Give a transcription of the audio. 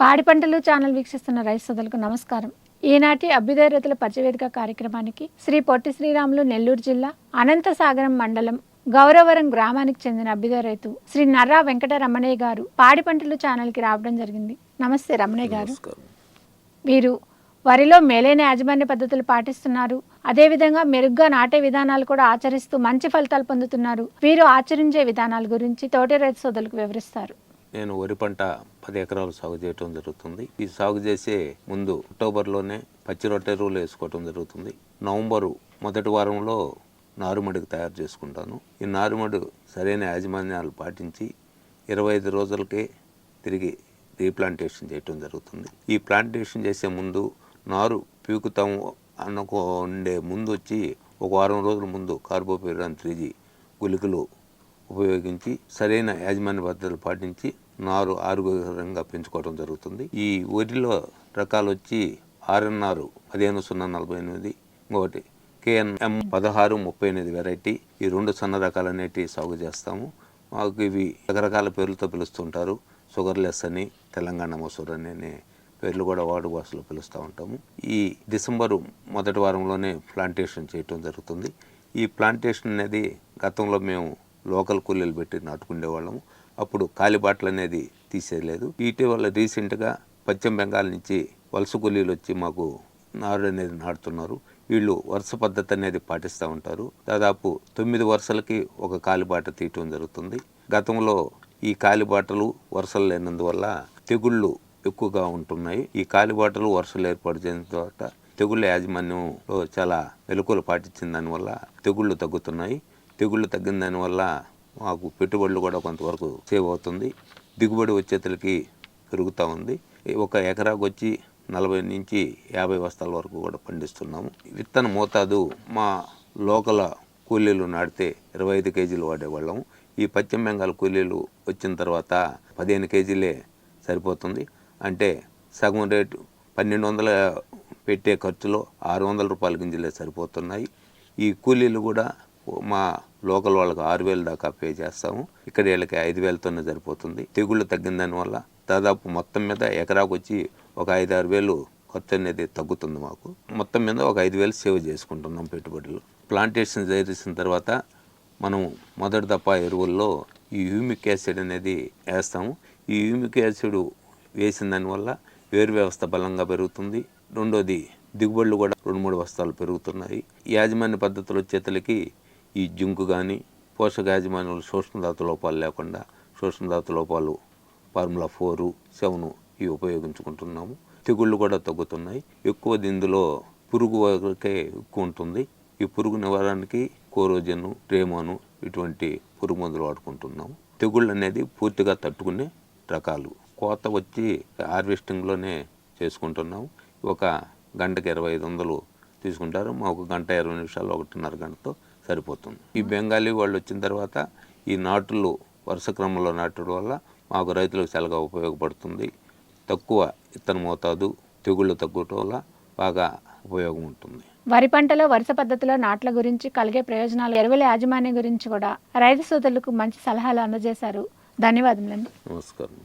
పాడి పంటలు ఛానల్ వీక్షిస్తున్న రైతు సోదరులకు నమస్కారం. ఈనాటి అభ్యుదయ రైతుల పరిచవేదిక కార్యక్రమానికి శ్రీ పొట్టి శ్రీరాములు నెల్లూరు జిల్లా అనంతసాగరం మండలం గౌరవరం గ్రామానికి చెందిన అభ్యుదయ రైతు శ్రీ నర్రా వెంకట రమణయ్య గారు పాడి పంటలు ఛానల్కి రావడం జరిగింది. నమస్తే రమణయ్య గారు. వీరు వరిలో మేలైన యాజమాన్య పద్ధతులు పాటిస్తున్నారు. అదేవిధంగా మెరుగ్గా నాటే విధానాలు కూడా ఆచరిస్తూ మంచి ఫలితాలు పొందుతున్నారు. వీరు ఆచరించే విధానాల గురించి తోటి రైతు సోదరులకు వివరిస్తారు. నేను వరి పంట పది ఎకరాలు సాగు చేయటం జరుగుతుంది. ఈ సాగు చేసే ముందు అక్టోబర్లోనే పచ్చి రొట్టె ఎరువులు వేసుకోవటం జరుగుతుంది. నవంబరు మొదటి వారంలో నారుమడికి తయారు చేసుకుంటాను. ఈ నారుమడి సరైన యాజమాన్యాలు పాటించి ఇరవై ఐదు రోజులకే తిరిగి రీప్లాంటేషన్ చేయటం జరుగుతుంది. ఈ ప్లాంటేషన్ చేసే ముందు నారు పీకుతాం అనుకో ఉండే ముందు వచ్చి ఒక వారం రోజుల ముందు కార్బోపేరాన్ త్రీజీ గుళికలు ఉపయోగించి సరైన యాజమాన్య పద్ధతులు పాటించి నారు ఆరోగ్యకరంగా పెంచుకోవడం జరుగుతుంది. ఈ వరిలో రకాలు వచ్చి ఆర్ఎన్ఆర్ పదిహేను సున్నా నలభై ఎనిమిది ఇంకొకటి కేఎన్ఎం పదహారు ముప్పై ఎనిమిది వెరైటీ. ఈ రెండు సన్న రకాలు అనేటివి సాగు చేస్తాము. మాకు ఇవి రకరకాల పేర్లతో పిలుస్తుంటారు. షుగర్లెస్ అని తెలంగాణ మసూర్ అని అనే పేర్లు కూడా వాడు భాషలో పిలుస్తూ ఉంటాము. ఈ డిసెంబరు మొదటి వారంలోనే ప్లాంటేషన్ చేయటం జరుగుతుంది. ఈ ప్లాంటేషన్ అనేది గతంలో మేము లోకల్ కూలీలు పెట్టి నాటుకునే వాళ్ళము. అప్పుడు కాలిబాటలు అనేది తీసేయలేదు. ఇటీవల రీసెంట్గా పశ్చిమ బెంగాల్ నుంచి వలస కూలీలు వచ్చి మాకు నారు అనేది నాటుతున్నారు. వీళ్ళు వరుస పద్ధతి అనేది పాటిస్తూ ఉంటారు. దాదాపు తొమ్మిది వరుసలకి ఒక కాలిబాట తీయటం జరుగుతుంది. గతంలో ఈ కాలిబాటలు వరుసలు లేనందువల్ల తెగుళ్ళు ఎక్కువగా ఉంటున్నాయి. ఈ కాలిబాటలు వరుసలు ఏర్పాటు చేసిన తర్వాత తెగుళ్ళ యాజమాన్యంలో చాలా మెలకువలు పాటించిన దానివల్ల తెగుళ్ళు తగ్గుతున్నాయి. తెగుళ్ళు తగ్గిన దానివల్ల మాకు పెట్టుబడులు కూడా కొంతవరకు సేవ్ అవుతుంది. దిగుబడి వచ్చేతలకి పెరుగుతూ ఉంది. ఒక ఎకరాకు వచ్చి నలభై నుంచి యాభై బస్తాల వరకు కూడా పండిస్తున్నాము. విత్తన మోతాదు మా లోకల కూలీలు నాటితే ఇరవై ఐదు కేజీలు వాడేవాళ్ళము. ఈ పశ్చిమ బెంగాల్ కూలీలు వచ్చిన తర్వాత పదిహేను కేజీలే సరిపోతుంది. అంటే సగం రేటు పన్నెండు వందల పెట్టే ఖర్చులో ఆరు వందల రూపాయల గింజలే సరిపోతున్నాయి. ఈ కూలీలు కూడా మా లోకల్ వాళ్ళకి ఆరు వేలు దాకా పే చేస్తాము. ఇక్కడ వీళ్ళకి ఐదు వేలతోనే సరిపోతుంది. తెగుళ్ళు తగ్గిన దానివల్ల దాదాపు మొత్తం మీద ఎకరాకు వచ్చి ఒక ఐదు ఆరు వేలు ఖర్చు అనేది తగ్గుతుంది మాకు. మొత్తం మీద ఒక ఐదు వేలు సేవ్ చేసుకుంటున్నాం పెట్టుబడులు. ప్లాంటేషన్ చేసిన తర్వాత మనం మొదటి తప్ప ఎరువుల్లో ఈ హ్యూమిక్ యాసిడ్ అనేది వేస్తాము. ఈ హ్యూమిక్ యాసిడ్ వేసిన దానివల్ల వేరు వ్యవస్థ బలంగా పెరుగుతుంది. రెండోది దిగుబడులు కూడా రెండు మూడు వస్తాలు పెరుగుతున్నాయి. యాజమాన్య పద్ధతులు వచ్చేతలకి ఈ జింకు కానీ పోషక యాజమాన్యాలు సూక్ష్మధాతు లోపాలు లేకుండా సూక్ష్మధాతు లోపాలు ఫార్ములా ఫోరు సెవెను ఇవి ఉపయోగించుకుంటున్నాము. తెగుళ్ళు కూడా తగ్గుతున్నాయి. ఎక్కువ ఇందులో పురుగు వరకే ఎక్కువ ఉంటుంది. ఈ పురుగు నివారణకి కోరోజను రేమోను ఇటువంటి పురుగు మందులు వాడుకుంటున్నాము. తెగుళ్ళు అనేది పూర్తిగా తట్టుకునే రకాలు. కోత వచ్చి హార్వెస్టింగ్లోనే చేసుకుంటున్నాము. ఒక గంటకి ఇరవై ఐదు వందలు తీసుకుంటారు. మా ఒక గంట ఇరవై నిమిషాలు ఒకటిన్నర గంటతో సరిపోతుంది. ఈ బెంగాలీ వాళ్ళు వచ్చిన తర్వాత ఈ నాటులు వరుస క్రమంలో నాటడం వల్ల మాకు రైతులకు చాలా ఉపయోగపడుతుంది. తక్కువ ఇత్తన మోతాదు తెగుళ్ళు తగ్గటం వల్ల బాగా ఉపయోగం ఉంటుంది. వరి పంటలో వరుస పద్ధతిలో నాట్ల గురించి కలిగే ప్రయోజనాలు ఎరువుల యాజమాన్యం గురించి కూడా రైతు సోదరులకు మంచి సలహాలు అందజేశారు. ధన్యవాదములండి. నమస్కారం.